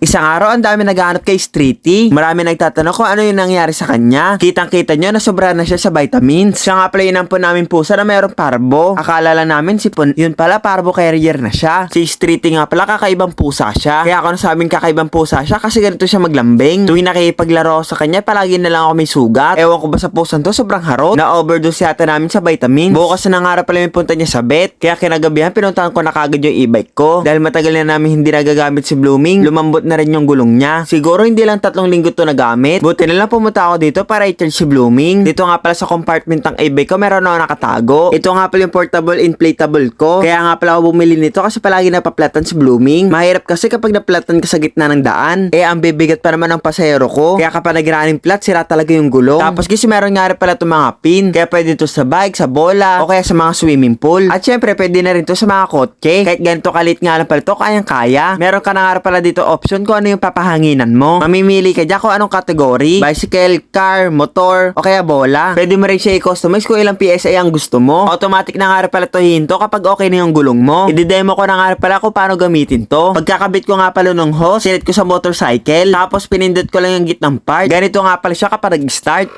Isang araw, ang dami naghahanap kay Streety. Marami nagtatanong kung ano yung nangyari sa kanya. Kitang-kita nyo na sobra na siya sa vitamins. Siya nga pala yun po namin pusa na mayroong parbo. Akala lang namin si Pun, yun pala parbo carrier na siya. Si Streety nga pala kakaibang pusa siya. Kaya ako nasabing kakaibang pusa siya kasi ganito siya maglambing. Tuwing nakikipaglaro sa kanya, palagi na lang ako may sugat. Ewan ko ba sa pusan to, sobrang harot. Na-overdose yata namin sa vitamins. Bukas na nangarap pala yung punta niya sa vet. Kaya kinagabihan, pinuntahan ko na kagad yung e-bike ko. Dahil matagal na namin hindi nagagamit si Blooming, lumambot na rin yung gulong niya. Siguro hindi lang tatlong linggo to nagamit. Buti na lang pumunta ako dito para i-charge si Blooming. Dito nga pala sa compartment ng e-bike ko, meron ako nakatago. Ito nga pala yung portable inflatable ko. Kaya nga pala ako bumili nito kasi palagi napaplatan si Blooming. Mahirap kasi kapag naplatan ka sa gitna ng daan. Eh, ang bibigat pa naman ng pasahero ko. Kaya kapag nag-running flat, sira talaga yung gulong. Tapos kasi meron nga rin pala itong mga pin. Kaya pwede ito sa bike, sa bola, o kaya sa mga swimming pool. At syempre, pwede na rin to sa mga kotse. Kahit ganito kalit nga lang pala to, kayang-kaya. Meron ka na nga pala dito option kung ano yung papahanginan mo. Mamimili ka dyan kung anong kategory. Bicycle, car, motor, o kaya bola. Pwede mo rin siya i-customize kung ilang PSI ang gusto mo. Automatic na nga rin pala to hinto kapag okay na yung gulong mo. I-demo ko na nga rin pala kung paano gamitin to. Pagkakabit ko nga pala nung hose, sinet ko sa motorcycle. Tapos pinindot ko lang yung gitnang part. Ganito nga pala siya kapag nag-start.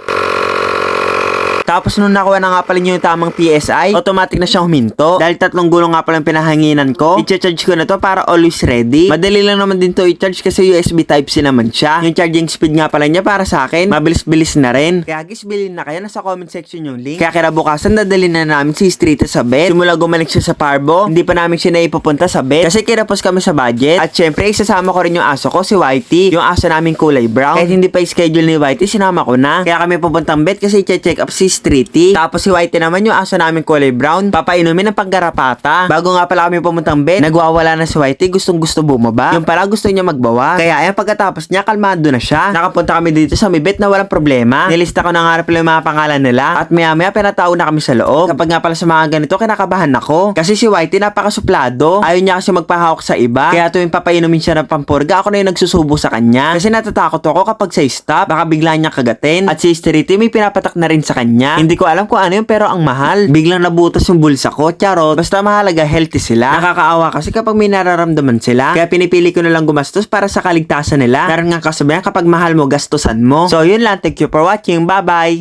Tapos nung nakuha na nga pala niyo yung tamang PSI, automatic na siyang huminto. Dahil tatlong gulong nga pala yung pinahanginan ko, i-charge ko na to para always ready. Madali lang naman din to i-charge kasi USB Type-C naman siya. Yung charging speed nga pala niya para sa akin, mabilis-bilis na rin. Kaya guys, bilhin na kayo. Nasa comment section yung link. Kaya kinabukasan, dadali na namin si Street sa bed. Simula gumaling siya sa Parbo, hindi pa namin siya naipupunta sa bed. Kasi kinapos kami sa budget. At syempre, isasama ko rin yung aso ko, si Whitey. Yung aso namin kulay brown. Kahit hindi pa schedule ni Whitey, sinama ko na. Kaya kami pupuntang bed kasi i-check up si Streety. Tapos si Whitey naman yung aso namin kulay brown. Papainumin ng panggarapata. Bago nga pala kami pumuntang bed, nagwawala na si Whitey. Gustong gusto bumaba. Yung pala gusto niya magbawa. Kaya ayan pagkatapos niya, kalmado na siya. Nakapunta kami dito sa may na walang problema. Nilista ko na nga pala yung mga pangalan nila. At maya maya pinatao na kami sa loob. Kapag nga pala sa mga ganito, kinakabahan ako. Kasi si Whitey napakasuplado. Ayaw niya kasi magpahawak sa iba. Kaya tuwing papainumin siya ng pampurga, ako na yung nagsusubo sa kanya. Kasi natatakot ako kapag sa stop, baka bigla niya kagatin. At si Streety may pinapatak na rin sa kanya. Hindi ko alam kung ano yun pero ang mahal. Biglang nabutas yung bulsa ko, charot. Basta mahalaga healthy sila. Nakakaawa kasi kapag may nararamdaman sila. Kaya pinipili ko na lang gumastos para sa kaligtasan nila. Meron nga kasabihan kapag mahal mo, gastusan mo. So yun lang, thank you for watching. Bye bye!